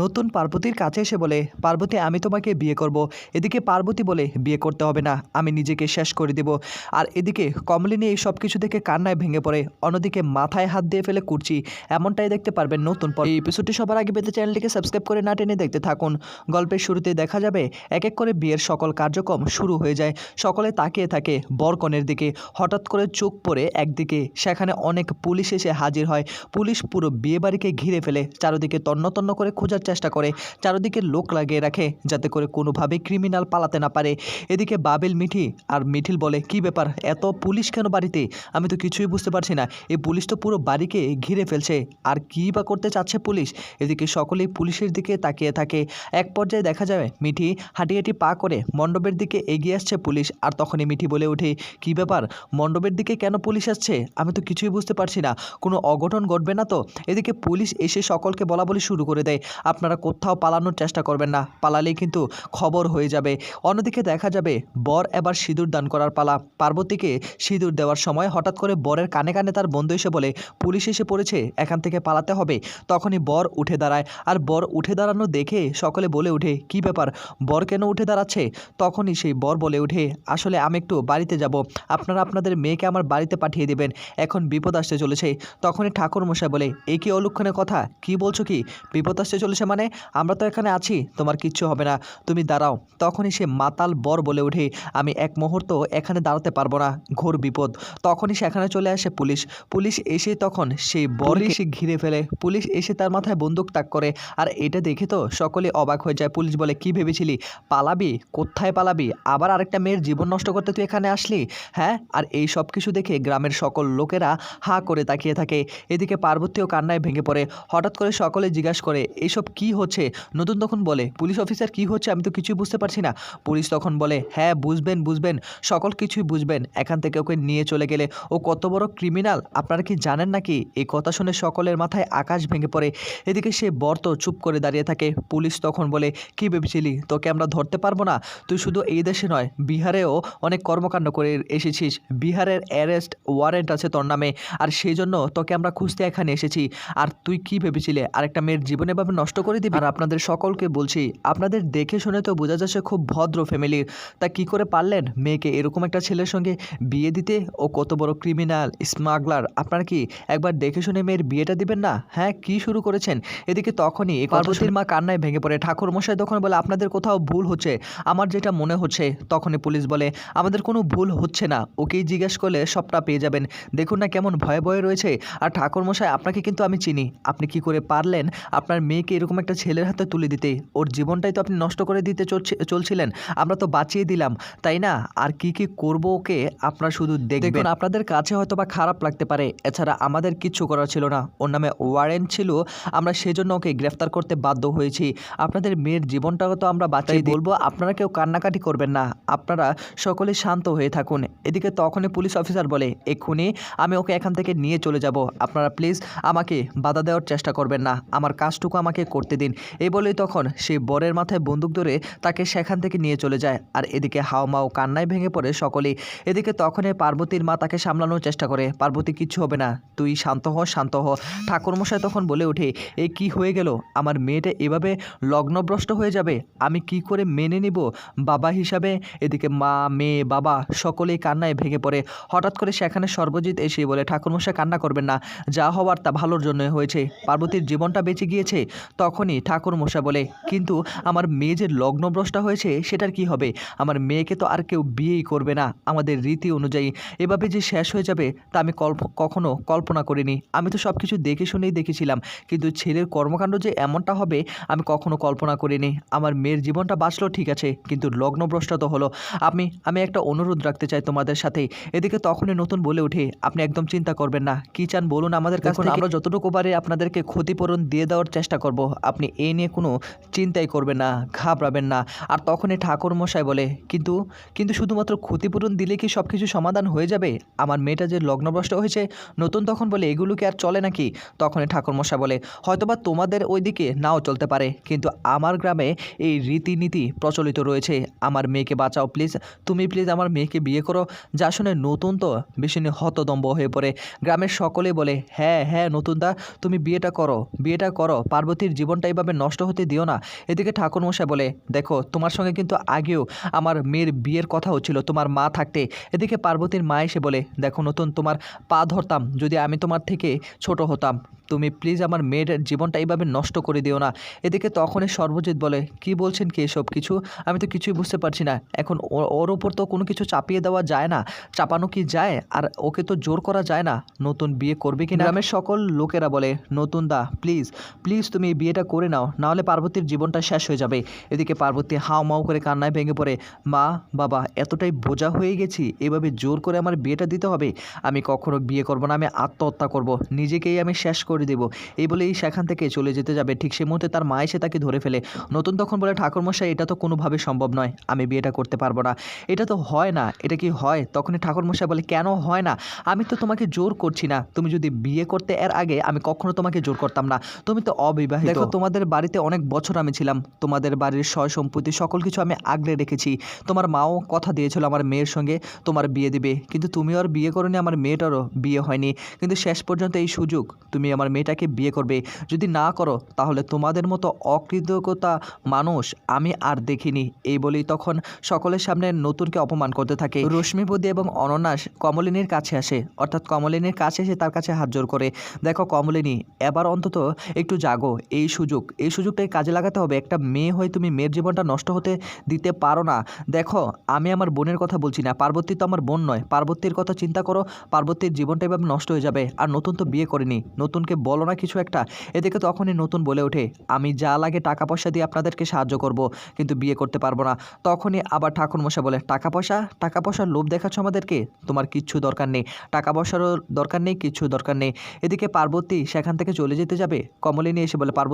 নতুন পার্বতীর কাছে এসে বলে, পার্বতী, আমি তোমাকে বিয়ে করব। এদিকে পার্বতী বলে, বিয়ে করতে হবে না, আমি নিজেকে শেষ করে দেব। আর এদিকে কমলিনী এই সব কিছু দেখে কান্নায় ভেঙে পড়ে। অন্যদিকে মাথায় হাত দিয়ে ফেলে কুড়ছি এমনটাই দেখতে পারবেন নতুন পর এই এপিসোডটি সবার আগে পেতে চ্যানেলটিকে সাবস্ক্রাইব করে না টেনে দেখতে থাকুন। গল্পের শুরুতে দেখা যাবে, এক এক করে বিয়ের সকল কার্যক্রম শুরু হয়ে যায়। সকলে তাকিয়ে থাকে বরকনের দিকে। হঠাৎ করে চোখ পড়ে একদিকে, সেখানে অনেক পুলিশ এসে হাজির হয়। পুলিশ পুরো বিয়ে বাড়িকে ঘিরে ফেলে, চারদিকে তন্ন তন্ন করে খোঁজার চেষ্টা করে, চারদিকে লোক লাগিয়ে রাখে যাতে করে কোনোভাবেই ক্রিমিনাল পালাতে না পারে। এদিকে বাবেল মিঠি আর মিঠিল বলে, কি ব্যাপার, এত পুলিশ কেন বাড়িতে? আমি তো কিছুই বুঝতে পারছি না। এই পুলিশ তো পুরো বাড়িকে ঘিরে ফেলছে। আর কী বা করতে চাচ্ছে পুলিশ? এদিকে সকলেই পুলিশের দিকে তাকিয়ে থাকে। এক পর্যায়ে দেখা যাবে মিঠি হাঁটি হাঁটি পা করে মণ্ডপের দিকে এগিয়ে আসছে পুলিশ। আর তখনই মিঠি বলে ওঠে, কি ব্যাপার, মণ্ডপের দিকে কেন পুলিশ আসছে? আমি তো কিছুই বুঝতে পারছি না। কোনো অঘটন ঘটবে না তো? এদিকে পুলিশ এসে সকলকে বলা বলি শুরু করে দেয়। আপনারা কোথাও পালানোর চেষ্টা করবেন না। পালালেই কিন্তু খবর হয়ে যাবে। অন্যদিকে দেখা যাবে, বর এবার সিঁদুর দান করার পালা। পার্বতীকে সিঁদুর দেওয়ার সময় হঠাৎ করে বরের কানে কানে তার বন্ধু এসে বলে, পুলিশ এসে পড়েছে, এখান থেকে পালাতে হবে। তখনই বর উঠে দাঁড়ায়। আর বর উঠে দাঁড়ানো দেখে সকলে বলে ওঠে, কি ব্যাপার? বর কেন উঠে দাঁড়াচ্ছে? তখনই সেই বর বলে ওঠে, আসলে আমি একটু বাড়িতে যাব। আপনারা আপনাদের মেয়েকে আমার বাড়িতে পাঠিয়ে দেবেন। এখন বিপদ আসতে চলেছে। তখনই ঠাকুর মশাই বলে এই কি অলক্ষণের কথা? কি বলছো কি? বিপদ আসতে চলেছে? মানে আমরা তো এখানে আছি তোমার কিচ্ছু হবে না। তুমি দাঁড়াও। তখনই সে মাতাল বর বলে ওঠে আমি এক মুহূর্ত এখানে দাঁড়াতে পারব না ঘোর বিপদ। তখনই সেখানে চলে আসে পুলিশ। পুলিশ এসে তখন সেই বরকে ঘিরে ফেলে। পুলিশ এসে তার মাথায় বন্দুক তাক করে। আর এটা দেখে তো সকলে অবাক হয়ে যায়। পুলিশ বলে কি ভেবেছিলি? পালাবি? কোথায় পালাবি? আবার আরেকটা মেয়ের জীবন নষ্ট করতে তুই এখানে আসলি? হ্যাঁ আর এই সব কিছু দেখে গ্রামের সকল লোকেরা হা করে তাকিয়ে থাকে। এদিকে পার্বতীও কান্নায় ভেঙে পড়ে। হঠাৎ করে সকলে জিজ্ঞাসা করে এইসব কি হচ্ছে? নতুন তখন বলে, পুলিশ অফিসার কি হচ্ছে আমি তো কিছুই বুঝতে পারছি না। পুলিশ তখন বলে হ্যাঁ বুঝবেন বুঝবেন, সকল কিছুই বুঝবেন। এখান থেকে ওকে নিয়ে চলে গেলে ও কত বড় ক্রিমিনাল আপনারা কি জানেন নাকি? এই কথা শুনে সকলের মাথায় আকাশ ভেঙে পড়ে। এদিকে সে বর্ত চুপ করে দাঁড়িয়ে থাকে। পুলিশ তখন বলে, কি ভেবেছিলি? তোকে আমরা ধরতে পারব না? তুই শুধু এই দেশে নয়, বিহারেও অনেক কর্মকাণ্ড করে এসেছিস। বিহারের অ্যারেস্ট ওয়ারেন্ট আছে তোর নামে, আর সেই জন্য তোকে আমরা খুঁজতে এখানে এসেছি। আর তুই কি ভেবেছিলে? আরেকটা মেয়ের জীবন এভাবে নষ্ট করে দিবি। আর আপনাদের সকলকে বলছি আপনাদের দেখে শুনে তো বোঝা যাচ্ছে খুব ভদ্র ফ্যামিলির তা কি করে পারলেন? মেয়েকে এরকম একটা ছেলের সঙ্গে বিয়ে দিতে? ও কত বড় ক্রিমিনাল স্মাগলার আপনারা কি একবার দেখে শুনে মেয়ের বিয়েটা দিবেন না? হ্যাঁ কি শুরু করেছেন? এদিকে তখনই পার্বতীর মা কান্নায় ভেঙে পড়ে। ঠাকুর মশাই তখন বলে আপনাদের কোথাও ভুল হচ্ছে। আমার যেটা মনে হচ্ছে তখনই পুলিশ বলে আমাদের কোনো ভুল হচ্ছে না। ওকেই জিজ্ঞেস করলে সবটা পেয়ে যাবেন। দেখুন না কেমন ভয়ে ভয়ে রয়েছে। আর ঠাকুর মশাই আপনাকে কিন্তু আমি চিনি। আপনি কি করে পারলেন? আপনার মেয়েকে এরকম একটা ছেলের হাতে তুলে দিতে। ওর জীবনটাই তো আপনি নষ্ট করে দিতে চলছে চলছিলেন। আমরা তো বাঁচিয়ে দিলাম। তাই না? আর কি কি করব ওকে? আপনারা শুধু দেখবেন। আপনাদের কাছে হয়তো বা খারাপ লাগতে পারে। এছাড়া আমাদের কিচ্ছু করার ছিল না। ওর নামে ওয়ারেন্ট ছিল। আমরা সেজন্য ওকে গ্রেফতার করতে বাধ্য হয়েছি। আপনাদের মেয়ের জীবনটাও তো আমরা বাঁচিয়ে বলব আপনারা কেউ কান্নাকাটি করবেন না। আপনারা সকলে শান্ত হয়ে থাকুন। এদিকে তখনই পুলিশ অফিসার বলে এক্ষুনি আমি ওকে এখান থেকে নিয়ে চলে যাব। আপনারা প্লিজ আমাকে বাধা দেওয়ার চেষ্টা করবেন না। আমার কাজটুকু আমাকে করতে দিন। এই বলেই তখন সেই বরের মাথায় বন্দুক ধরে তাকে সেখান থেকে নিয়ে চলে যায়। আর এদিকে হাওমাও কান্নায় ভেঙে পড়ে সকলেই। এদিকে তখনই পার্বতীর মা তাকে সামলানোর চেষ্টা করে। পার্বতী, কিচ্ছু হবে না। তুই শান্ত হ শান্ত হ। ঠাকুরমশাই তখন বলে ওঠে, এ কি হয়ে গেল? আমার মেয়েটা এভাবে লগ্নভ্রষ্ট হয়ে যাবে? আমি কি করে মেনে নিব? বাবা হিসাবে? এদিকে মা, মেয়ে, বাবা সকলেই কান্নায় ভেঙে পড়ে। হঠাৎ করে সেখানে সর্বজিৎ এসে বলে, ঠাকুরমশাই, কান্না করবেন না। যা হওয়ার তা ভালোর জন্য হয়েছে। পার্বতীর জীবনটা বেঁচে গিয়েছে। তখনই ঠাকুরমশাই বলে কিন্তু আমার মেয়ে যে লগ্নভ্রষ্টা হয়েছে সেটার কি হবে? আমার মেয়েকে তো আর কেউ বিয়েই করবে না। আমাদের রীতি অনুযায়ী এভাবে যে শেষ হয়ে যাবে তা আমি কল্প কখনো কল্পনা করিনি। আমি তো সব কিছু দেখে শুনেই দেখেছিলাম কিন্তু ছেলের কর্মকাণ্ড যে এমনটা হবে আমি কখনো কল্পনা করিনি। আমার মেয়ের জীবনটা বাঁচলো ঠিক আছে কিন্তু লগ্নভ্রষ্টা তো হলো। আমি আমি একটা অনুরোধ রাখতে চাই তোমাদের সাথে। এদিকে তখনই নতুন বলে উঠে আপনি একদম চিন্তা করবেন না। কি চান বলুন আমাদের কাছে আমরা যতটুকু পারে আপনাদেরকে ক্ষতিপূরণ দিয়ে দেওয়ার চেষ্টা করব। আপনি এই নিয়ে কোনো চিন্তাই করবেন না, ঘাবড়াবেন না। আর তখনই ঠাকুর মশাই বলে, কিন্তু কিন্তু শুধুমাত্র ক্ষতিপূরণ দিলে কি সব কিছু সমাধান হয়ে যাবে? আমার মেয়েটা যে লগ্নভ্রষ্ট হয়েছে, নতুন তখন বলে এগুলো কি আর চলে নাকি? তখনই ঠাকুর মশাই বলে, হয়তোবা তোমাদের ওইদিকে নাও চলতে পারে, কিন্তু আমার গ্রামে এই রীতিনীতি প্রচলিত রয়েছে। আমার মেয়েকে বাঁচাও প্লিজ। তুমি প্লিজ আমার মেয়েকে বিয়ে করো। যা শুনে নতুন তো বেশি হতদম্ব হয়ে পড়ে। গ্রামের সকলে বলে হ্যাঁ হ্যাঁ নতুন দা তুমি বিয়েটা করো বিয়েটা করো। পার্বতীর জীবনটা এইভাবে নষ্ট হতে দিও না। এদিকে ঠাকুরমশাই বলে, দেখো, তোমার সঙ্গে কিন্তু আগেও আমার মেয়ের বিয়ের কথা হচ্ছিল তোমার মা থাকতে। এদিকে পার্বতীর মা এসে বলে, দেখো, নতুন তোমার পা ধরতাম, যদি আমি তোমার থেকে ছোট হতাম, তুমি প্লিজ আমার মেয়ের জীবনটা এইভাবে নষ্ট করে দিও না। এদিকে তখনই সর্বজিৎ বলে, কি বলছেন কি এসব? কিছু? আমি তো কিছুই বুঝতে পারছি না। এখন ওর ওপর তো কোনো কিছু চাপিয়ে দেওয়া যায় না। চাপানো কি যায়? আর ওকে তো জোর করা যায় না। নতুন বিয়ে করবে কি না গ্রামের সকল লোকেরা বলে, নতুন দা প্লিজ প্লিজ তুমি বিয়েটা করে নাও, নাহলে পার্বতীর জীবনটা শেষ হয়ে যাবে। এদিকে পার্বতী হাও মাও করে কান্নায় ভেঙে পড়ে, মা, বাবা, এতটাই বোঝা হয়ে গেছি, এভাবে জোর করে আমার বিয়েটা দিতে হবে? আমি কখনো বিয়ে করব না, আমি আত্মহত্যা করব, নিজেকেই আমি শেষ করে দেব। এই বলেই সেখান থেকে চলে যেতে যাবে। ঠিক সেই মুহূর্তে তার মা এসে তাকে ধরে ফেলে। নতুন তখন বলে, ঠাকুরমশাই, এটা তো কোনোভাবে সম্ভব নয়, আমি বিয়েটা করতে পারব না। এটা তো হয় না, এটা কি হয়? তখনই ঠাকুরমশাই বলে, কেন হয় না? আমি তো তোমাকে জোর করছি না। তুমি যদি বিয়ে করতে এর আগে, আমি কখনো তোমাকে জোর করতাম না। তুমি তো অবিবাহিত। দেখো তোমাদের বাড়িতে অনেক বছর আমি ছিলাম। তোমাদের বাড়ির সয় সম্পত্তি সকল কিছু আমি আগলে রেখেছি। তোমার মাও কথা দিয়েছিল আমার মেয়ের সঙ্গে তোমার বিয়ে দিবে। কিন্তু তুমি আর বিয়ে করনি আমার মেয়েটারও বিয়ে হয়নি। কিন্তু শেষ পর্যন্ত এই সুযোগ তুমি আমার মেয়েটাকে বিয়ে করবে। যদি না করো তাহলে তোমাদের মতো অকৃতজ্ঞতা মানুষ আমি আর দেখিনি। এই বলেই তখন সকলের সামনে নতুনকে অপমান করতে থাকে। রশ্মিবতী এবং অনন্যাস কমলিনীর কাছে আসে। অর্থাৎ কমলিনীর কাছে এসে তার কাছে হাত জোর করে। দেখো কমলিনী এবার অন্তত একটু জাগো। এই সুযোগ। এই সুযোগটাই কাজে লাগাতে হবে। একটা মেয়ে হয়ে তুমি মেয়ের জীবনটা নষ্ট হতে দিতে পারো না। দেখো, আমি আমার বোনের কথা বলছি না। পার্বতী তো আমার বোন নয়। পার্বতীর কথা চিন্তা করো, পার্বতীর জীবনটা এভাবে নষ্ট হয়ে যাবে। আর নতুন তো বিয়ে করেনি। নতুনকে বলো না কিছু একটা। এদিকে তখনই নতুন বলে ওঠে। আমি যা লাগে টাকা পয়সা দিয়ে আপনাদেরকে সাহায্য করব, কিন্তু বিয়ে করতে পারব না। তখনই আবার ঠাকুরমশাই বলে টাকা পয়সা টাকা পয়সার লোভ দেখাচ্ছ আমাদেরকে? তোমার কিচ্ছু দরকার নেই। টাকা পয়সারও দরকার নেই, কিচ্ছু দরকার নেই। এদিকে পার্বতী সেখান থেকে চলে যেতে যাবে। কমলিনী এসে বলে, পার্বতী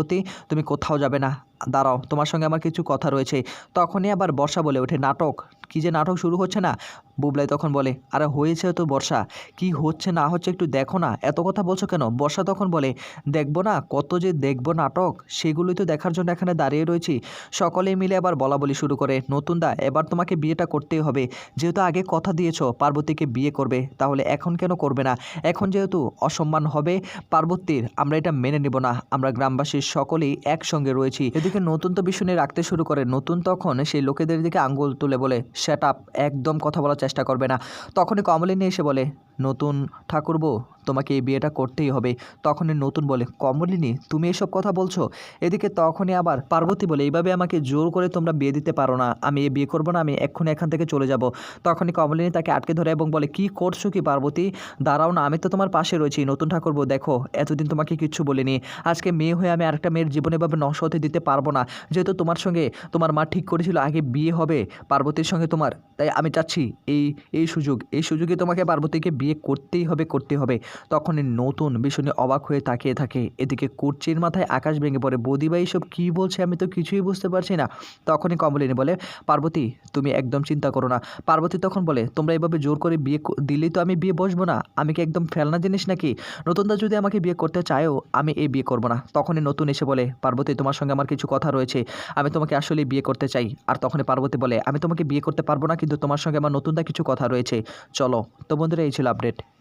তুমি কোথাও যাবে না। দাঁড়াও, তোমার সঙ্গে আমার কিছু কথা রয়েছে। তখনই আবার বর্ষা বলে ওঠে, নাটক। কী যে নাটক শুরু হচ্ছে না? বুবলাই তখন বলে, আরে হয়েছে তো বর্ষা। কি হচ্ছে না হচ্ছে একটু দেখো না। এত কথা বলছো কেন? বর্ষা তখন বলে, দেখব না, কত যে দেখব নাটক, সেগুলোই তো দেখার জন্য এখানে দাঁড়িয়ে রয়েছি। সকলেই মিলে আবার বলা বলি শুরু করে নতুন দা এবার তোমাকে বিয়েটা করতেই হবে। যেহেতু আগে কথা দিয়েছ, পার্বতীকে বিয়ে করবে, তাহলে এখন কেন করবে না? এখন যেহেতু অসম্মান হবে পার্বতীর, আমরা এটা মেনে নেব না। আমরা গ্রামবাসীর সকলেই একসঙ্গে রয়েছি। এদিকে নতুন তো বিষয় রাখতে শুরু করে, নতুন তখন সেই লোকেদের দিকে আঙ্গুল তুলে বলে সেট একদম কথা বলার চেষ্টা করবে না। তখনই কমলিনী এসে বলে নতুন ঠাকুরবো তোমাকে এই বিয়েটা করতেই হবে। তখনই নতুন বলে, কমলিনী, তুমি এসব কথা বলছো? এদিকে তখনই আবার পার্বতী বলে, এইভাবে আমাকে জোর করে তোমরা বিয়ে দিতে পারো না। আমি এই বিয়ে করব না, আমি এক্ষুনি এখান থেকে চলে যাব। তখনই কমলিনী তাকে আটকে ধরে এবং বলে, কি করছ কি পার্বতী? দাঁড়াও না, আমি তো তোমার পাশে রয়েছি। নতুন ঠাকুরবো, দেখো, এতদিন তোমাকে কিচ্ছু বলিনি। আজকে মেয়ে হয়ে আমি আরেকটা মেয়ের জীবনে এভাবে নষ্ট হতে দিতে পারব না। যেহেতু তোমার সঙ্গে তোমার মা ঠিক করেছিল, আগে বিয়ে হবে পার্বতীর সঙ্গে তোমার। তাই আমি চাচ্ছি, এই এই সুযোগ, এই সুযোগে তোমাকে পার্বতীকে বিয়ে করতেই হবে করতে হবে। তখনই নতুন ভীষণই অবাক হয়ে তাকিয়ে থাকে। এদিকে কুর্চির মাথায় আকাশ ভেঙে পড়ে বৌদিবাই সব কী বলছে? আমি তো কিছুই বুঝতে পারছি না। তখনই কমলিনী বলে, পার্বতী, তুমি একদম চিন্তা করো না। পার্বতী তখন বলে, তোমরা এভাবে জোর করে বিয়ে দিলেই তো আমি বিয়ে বসবো না? আমি কি একদম ফেলনা জিনিস নাকি? নতুনদা যদি আমাকে বিয়ে করতে চায়ও, আমি এই বিয়ে করব না। তখনই নতুন এসে বলে, পার্বতী, তোমার সঙ্গে আমার কিছু কথা রয়েছে। আমি তোমাকে আসলে বিয়ে করতে চাই। আর তখনই পার্বতী বলে, আমি তোমাকে বিয়ে করতে পারব না, কিন্তু তোমার সঙ্গে আমার নতুনদা কিছু কথা রয়েছে। চলো। তো বন্ধুরা, এই ছিল আপডেট।